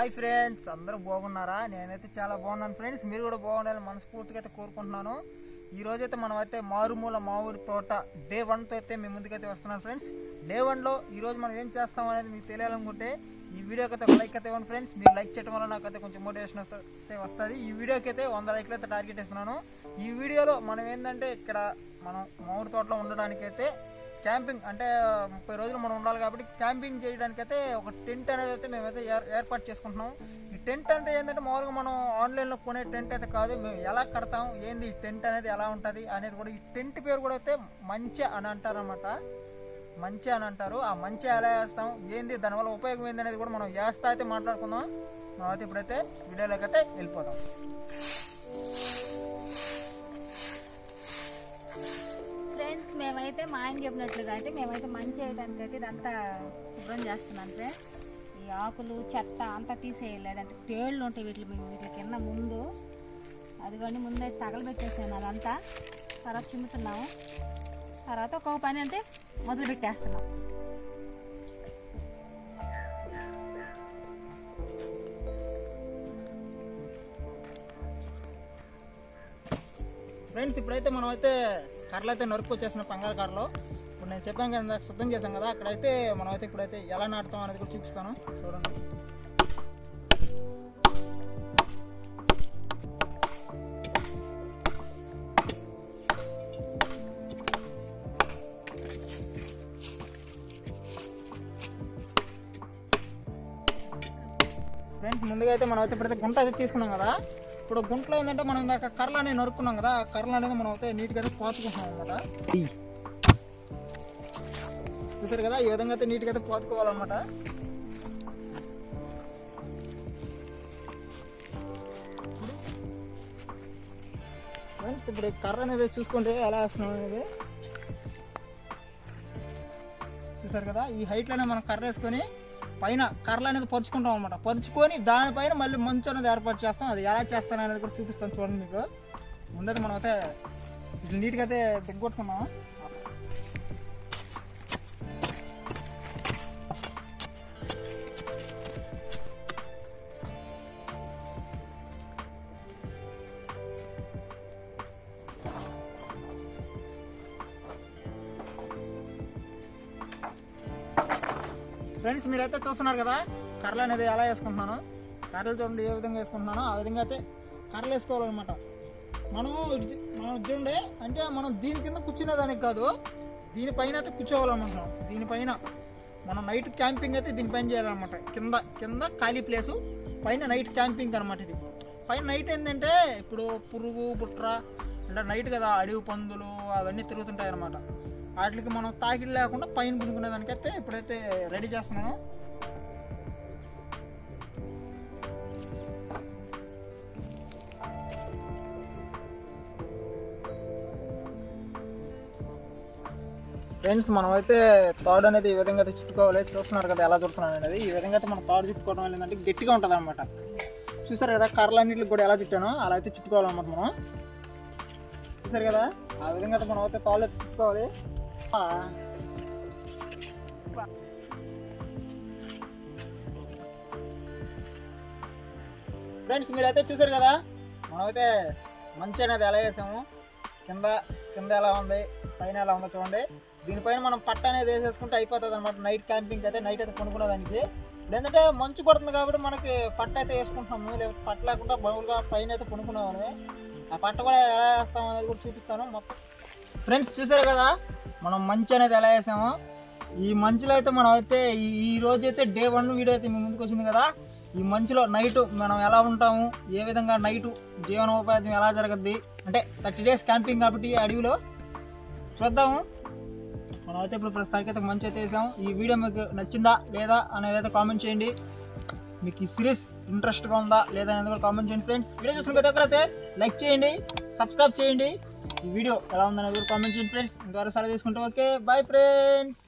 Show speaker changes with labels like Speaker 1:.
Speaker 1: Hi friends అందరూ బాగున్నారా? నేనైతే చాలా బాగున్నాను ఫ్రెండ్స్ మీరు కూడా బాగుండాలని మనస్ఫూర్తిగా అయితే కోరుకుంటున్నాను. ఈ రోజైతే మనం అయితే మారుమూల మామిడి తోట డే వన్తో అయితే మేము ముందుకైతే వస్తున్నాను ఫ్రెండ్స్ డే వన్లో ఈరోజు మనం ఏం చేస్తాం అనేది మీకు తెలియాలనుకుంటే ఈ వీడియోకి అయితే లైక్ అయితే ఇవ్వండి ఫ్రెండ్స్ మీరు లైక్ చేయడం వల్ల నాకైతే కొంచెం మోటివేషన్ వస్తే వస్తుంది. ఈ వీడియోకి అయితే వంద లైక్లు అయితే టార్గెట్ ఇస్తున్నాను. ఈ వీడియోలో మనం ఏంటంటే ఇక్కడ మనం మామిడి తోటలో ఉండడానికైతే క్యాంపింగ్ అంటే ముప్పై రోజులు మనం ఉండాలి కాబట్టి క్యాంపింగ్ చేయడానికి అయితే ఒక టెంట్ అనేది అయితే మేమైతే ఏర్- ఏర్పాటు చేసుకుంటున్నాం. ఈ టెంట్ అంటే ఏంటంటే మామూలుగా మనం ఆన్లైన్లో కొనే టెంట్ అయితే కాదు. మేము ఎలా కడతాం ఏంది ఈ టెంట్ అనేది ఎలా ఉంటుంది అనేది కూడా ఈ టెంట్ పేరు కూడా అయితే మంచి అని అంటారన్నమాట. మంచి అని అంటారు. ఆ మంచి ఎలా వేస్తాం ఏంది దానివల్ల ఉపయోగం ఏంది అనేది కూడా మనం వేస్తా అయితే మాట్లాడుకుందాం. మనం అయితే ఇప్పుడైతే వీడియోలోకి అయితే
Speaker 2: వెళ్ళిపోతాం అయితే మా ఆయన చెప్పినట్లుగా అయితే మేమైతే మంచి చేయడానికి అయితే ఇదంతా శుభ్రం చేస్తున్నాను ఫ్రెండ్స్ ఈ ఆకులు చెత్త అంతా తీసేయాలి. అంటే తేళ్ళు ఉంటాయి వీటి వీటి కింద ముందు. అదిగోండి ముందే తగలబెట్టేసాను అదంతా. తర్వాత చిమ్ముతున్నాము. తర్వాత ఒక్కొక్క పని అంటే మొదలు పెట్టేస్తున్నాం.
Speaker 1: ఫ్రెండ్స్ ఇప్పుడైతే మనం అయితే కర్రలు అయితే నరుక్కొచ్చేసిన పంగారు కర్రలో ఇప్పుడు నేను చెప్పాను కదా సిద్ధం శుద్ధం చేశాం కదా అక్కడైతే మనం అయితే ఇప్పుడైతే ఎలా నాటుతాం అనేది కూడా చూపిస్తాను. చూడండి. ఫ్రెండ్స్ ముందుగా అయితే మనం అయితే ఇప్పుడైతే గుంట అయితే తీసుకున్నాం కదా. ఇప్పుడు గుంటలో ఏంటంటే మనం ఇందాక కర్రలు అనేది నరుక్కున్నాం కదా కర్రలు అనేది మనం అయితే నీట్గా అయితే పోతుకుంటున్నాం అనమాట చూసారు కదా ఈ విధంగా అయితే నీట్గా అయితే పోతుకోవాలన్నమాట. ఫ్రెండ్స్ ఇప్పుడు కర్ర అనేది చూసుకుంటే ఎలా వేస్తున్నాం అనేది. చూసారు కదా ఈ హైట్లోనే మనం కర్ర వేసుకొని పైన కర్రలు అనేది పరుచుకుంటాం అనమాట పరుచుకొని దానిపైన మళ్ళీ మంచు అనేది ఏర్పాటు చేస్తాం. అది ఎలా చేస్తాను అనేది కూడా చూపిస్తాను చూడండి మీకు. ముందైతే మనం అయితే నీట్గా అయితే దిగ్గొట్టుకున్నాం ఫ్రెండ్స్ మీరైతే చూస్తున్నారు కదా కర్రలు అనేది ఎలా వేసుకుంటున్నాను కర్రలు చూడండి ఏ విధంగా వేసుకుంటున్నానో ఆ విధంగా అయితే కర్రలు వేసుకోవాలన్నమాట. మనం మనం చూడండి అంటే మనం దీని కింద కూర్చునేదానికి కాదు దీనిపైన అయితే కూర్చోవాలనుకుంటున్నాం దీనిపైన మనం నైట్ క్యాంపింగ్ అయితే దీనిపైన చేయాలన్నమాట. కింద కింద ఖాళీ ప్లేసు పైన నైట్ క్యాంపింగ్ అనమాట ఇది. పైన నైట్ ఏంటంటే ఇప్పుడు పురుగు బుట్ర అంటే నైట్ కదా అడవి పందులు అవన్నీ తిరుగుతుంటాయి అన్నమాట వాటికి మనం తాకిడి లేకుండా పైన పునుకునే దానికైతే ఇప్పుడైతే రెడీ చేస్తున్నాను. ఫ్రెండ్స్ మనం అయితే తాడు అనేది ఈ విధంగా అయితే చుట్టుకోవాలి. చూస్తున్నారు కదా ఎలా చుడుతున్నాను అనేది. ఈ విధంగా అయితే మనం తాడు చుట్టుకోవడం వల్ల ఏంటంటే గట్టిగా ఉంటుంది అనమాట చూసారు కదా కర్రలన్నింటికి కూడా ఎలా చుట్టానో అలా అయితే చుట్టుకోవాలన్నమాట మనం. చూసారు కదా ఆ విధంగా అయితే మనం అయితే తాళ్ళు అయితే చుట్టుకోవాలి. ఫ్రెండ్స్ మీరైతే చూసారు కదా? మనమైతే మంచి అనేది ఎలా వేసాము కింద కింద ఎలా ఉంది? పైన ఎలా ఉందో చూడండి. దీనిపైన మనం పట్ట అనేది వేసేసుకుంటే అయిపోతుంది అనమాట నైట్ క్యాంపింగ్ అయితే నైట్ అయితే కొనుక్కునే దానికి. లేదంటే మంచు పడుతుంది కాబట్టి మనకి పట్ట అయితే వేసుకుంటున్నాము. లేకపోతే పట్ట లేకుండా బౌల్గా పైన అయితే కొనుక్కునేవాళ్ళమే. ఆ పట్ట కూడా ఎలా వేస్తాం అనేది కూడా చూపిస్తాను. మొత్తం ఫ్రెండ్స్ చూసారు కదా? మనం మంచి అనేది ఎలా వేసామో ఈ మంచులో అయితే మనం అయితే ఈ- రోజు అయితే డే వన్ వీడియో అయితే మీ ముందుకు వచ్చింది కదా. ఈ మంచులో నైట్ మనం ఎలా ఉంటాము ఏ విధంగా నైట్ జీవనోపాధి ఎలా జరగద్ది అంటే థర్టీ డేస్ క్యాంపింగ్ కాబట్టి అడవిలో చూద్దాము. మనం అయితే ఇప్పుడు ప్రస్తుతానికి అయితే మంచి అయితే వేసాము. ఈ వీడియో మీకు నచ్చిందా లేదా అనేది అయితే కామెంట్ చేయండి. మీకు ఈ సిరీస్ ఇంట్రెస్ట్గా ఉందా లేదా అనేది కూడా కామెంట్ చేయండి ఫ్రెండ్స్ వీడియో చూసిన ప్రతి ఒక్కరైతే లైక్ చేయండి సబ్స్క్రైబ్ చేయండి. ఈ వీడియో ఎలా ఉందనేది కూడా కామెంట్ చేయండి ఫ్రెండ్స్ ఇంతవరకు సరే తీసుకుంటే ఓకే బాయ్ ఫ్రెండ్స్